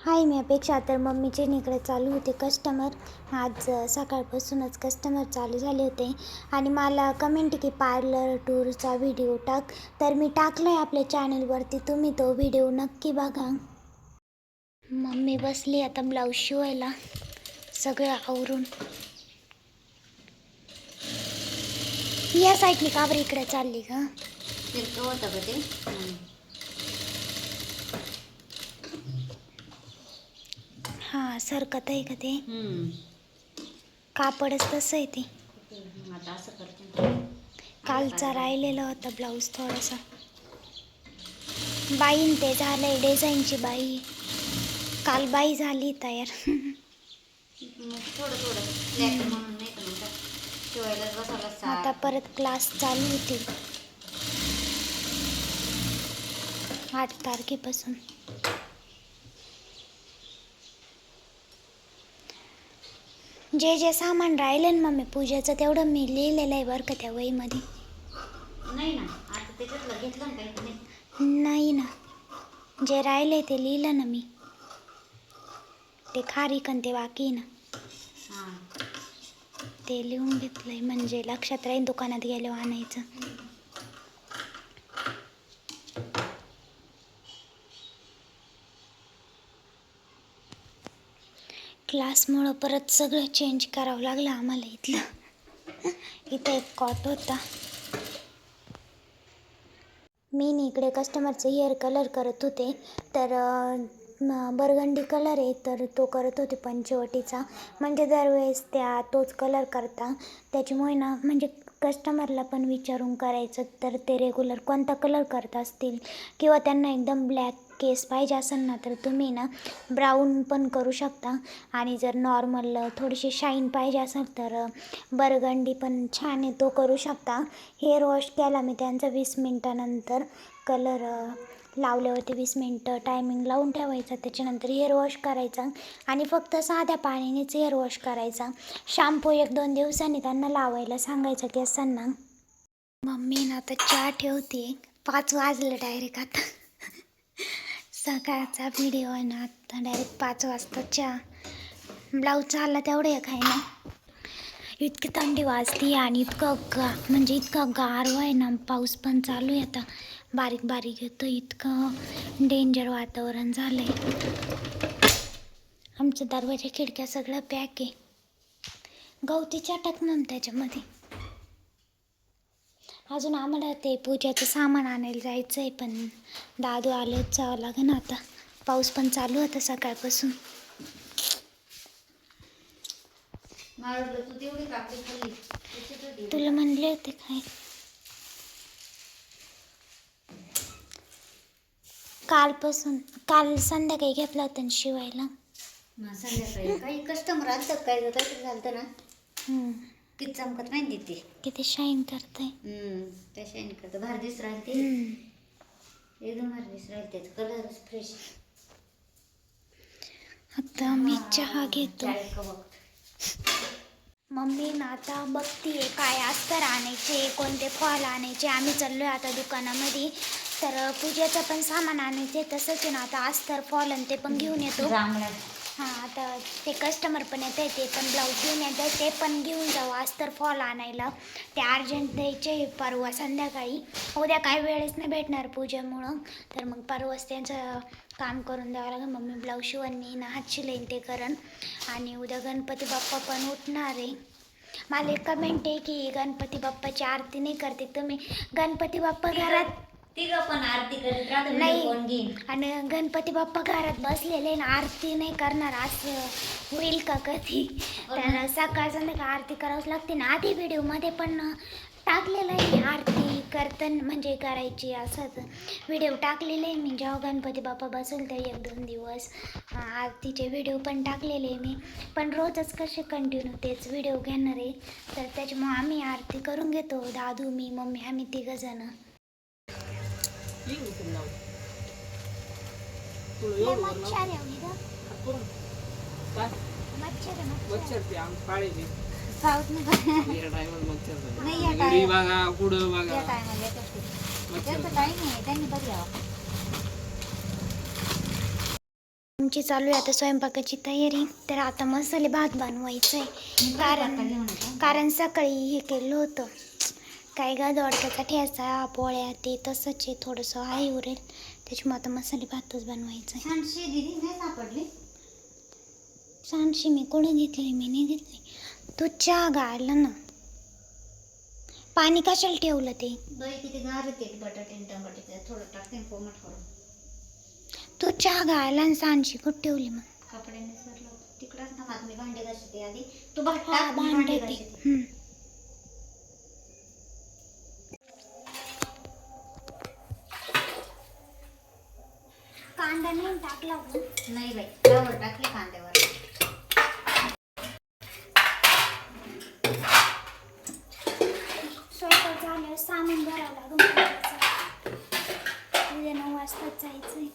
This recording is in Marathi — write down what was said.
हाय मी अपेक्षा. तर मम्मीचे निकडे चालू होते कस्टमर आज सकाळपासूनच कस्टमर चालू झाले होते. आणि मला कमेंट की पार्लर टूरचा व्हिडिओ टाक. तर मी टाकला आहे आपल्या चॅनलवरती तुम्ही तो व्हिडिओ नक्की बघा. मम्मी बसली आता ब्लाऊज शिवायला. सगळं आवरून. या साईडने का बरं इकडे चालली का तिरकं होतं का ते हं. हां सरकत आहे का ते. कापडच तसं आहे ते. आता असं करते कालचा राहिलेला होता ब्लाऊज थोडासा. बाईन ते झालंय डिझाईनची बाई. काल बाई झाली तयार. थोडं थोडं. फ्लॅट म्हणून नाही का म्हणतात? शिवायलाच बसायला आता परत क्लास चालू होतील. आठ तारखेपासून. जे जे सामान राहिलं ना मम्मी पूजेचं तेवढं मी लिहिलेलं आहे बरं का त्या वहीमध्ये. नाही ना आता त्याच्यातलं घेतलं ना काही नाही ना. जे राहिले ते लिहिलं ना मी. ते खारीकन ते बाकी ना. हां. ते लिहून घेतलंय म्हणजे लक्षात राहील दुकानात गेल्यावर आणायचं. क्लासमुळं परत सगळं चेंज करावं लागलं आम्हाला इथलं. इथं एक कॉट होता. मी इकडे कस्टमरचं हेअर कलर करत होते. तर बरगंडी कलर आहे तर तो करत होते पंचवटीचा. म्हणजे दरवेळेस त्या तोच कलर करता. त्याच्यामुळे ना म्हणजे कस्टमरला पण विचारून करायचं तर ते रेग्युलर कोणता कलर करत असतील? किंवा त्यांना एकदम ब्लॅक केस पाहिजे असेल ना तर तुम्ही ना ब्राऊन पण करू शकता. आणि जर नॉर्मल थोडीशी शाईन पाहिजे असेल तर बरगंडी पण छान आहे तो करू शकता. हेअर वॉश केला मी त्यांचा वीस मिनटानंतर. कलर लावल्यावरती वीस मिनटं टायमिंग लावून ठेवायचा त्याच्यानंतर हेअर वॉश करायचा आणि फक्त साध्या पाण्यानेच हेअर वॉश करायचा. शॅम्पू एक दोन दिवसांनी त्यांना लावायला सांगायचं केसांना मम्मी ना आता चहा ठेवते. पाच वाजलं डायरेक्ट आता. सकाळचा व्हिडिओ आहे ना आता डायरेक्ट पाच वाजता चहा ब्लाऊज झाला तेवढं आहे काही ना. इतकी थंडी वाजली आणि इतकं गा म्हणजे इतकं गारवा आहे ना पाऊस पण चालू आहे आता. बारीक बारीक येतं इतकं डेंजर वातावरण झालं आहे आमचं दरवाजा खिडक्या सगळं पॅक आहे. गवती चाटक म्हणून त्याच्यामध्ये अजून आम्हाला ते पूजाचं सामान आणायला जायचं आहे पण दादू आलं जावं लागेल ना आता. पाऊस पण चालू होता सकाळपासून. तुला म्हणले होते काय? कालपासून काल संध्याकाळी घेतला होता ना शिवायला. संध्याकाळी काही कस्टमर आलतं काय झालं ना. किती चमकत नाही देते किती शाईन करते त्या शाईन करतं. भारी दिस राहते. एकदम भारी दिस राहते. कलरच फ्रेश आता मी चहा घेतो. मम्मी ना आता बघतीये काय अस्तर आणायचे कोणते फॉल आणायचे. आम्ही चाललोय आता दुकानामध्ये. तर पूजेचं पण सामान आणायचे तसंच ना आता अस्तर फॉल आणि ते पण घेऊन येतो. हां आता ते कस्टमर पण येत आहे ते पण ब्लाऊज घेऊन येत आहे ते पण घेऊन जाऊ. आज तर फॉल आणायला. ते अर्जंट द्यायचे आहे परवा संध्याकाळी. उद्या काही वेळेस नाही भेटणार पूजेमुळं. तर मग परवाच त्यांचं काम करून द्यावं लागेल. मम्मी ब्लाऊज शिवण मी हात शिलेन ते करण. आणि उद्या गणपती बाप्पा पण उठणार आहे. मला एक कमेंट आहे की गणपती बाप्पाची आरती नाही करते. तुम्ही गणपती बाप्पा घरात तिघं पण आरती करीत राहतो नाही. घेईन? आणि गणपती बाप्पा घरात बसलेले ना आरती नाही करणार असं होईल का कधी? तर सकाळ संध्याकाळ आरती करावंच लागते ना आधी व्हिडिओमध्ये पण टाकलेलं आहे आरती करताना म्हणजे करायची असं व्हिडिओ टाकलेले आहे मी जेव्हा गणपती बाप्पा बसेल तर एक दोन दिवस. अं, आरतीचे व्हिडिओ पण टाकलेले आहे मी. पण रोजच कसे कंटिन्यू तेच व्हिडिओ घेणार आहे. तर त्याच्यामुळे आम्ही आरती करून घेतो दादू मी मम्मी आम्ही तिघंजणं लय मच्छर आहे इथं. मच्छर आहे, मच्छर. मच्छर ते आम पाळायचे पाऊस नाही या टायमाला मच्छर झाले. नाही या घरी टायम बघा कुठं बघा या टायमाला येतात ते. मच्छर त्यांचं टाईम आहे त्यांनी बरी यावं आमची चालू आहे आता स्वयंपाकाची तयारी तर आता मसाले भात बनवायचं आहे कारण. कारण सकाळी हे केलं होतं काय गा दोडक्याचा ठेचा पोळ्या ते तसंच आहे थोडंसं आहे उरेल. त्याच्यामुळे आता मसाले भातच बनवायचं आहे. सांडशी दिदी नाही सापडली? सांडशी मी कुठं घेतली? मी नाही घेतली. तू चहा गाळला ना. पाणी कशाला ठेवलं ते? दही किती गार येते बटाटे आणि टमाटे. थोडं टाकते कोमट करून तू चहा गाळला आणि सांडशी कुठं ठेवली मग? कपड्याने सरलं तिकडंच ना मी भांडे घासते आधी. तू भांडे भांडे घासते. कांदा नाही टाकला नाही बाई फ्लावर टाकले कांद्यावर. स्वयंपाक झाल्यावर सामान भरावं लागून नऊ वाजताच जायचंय.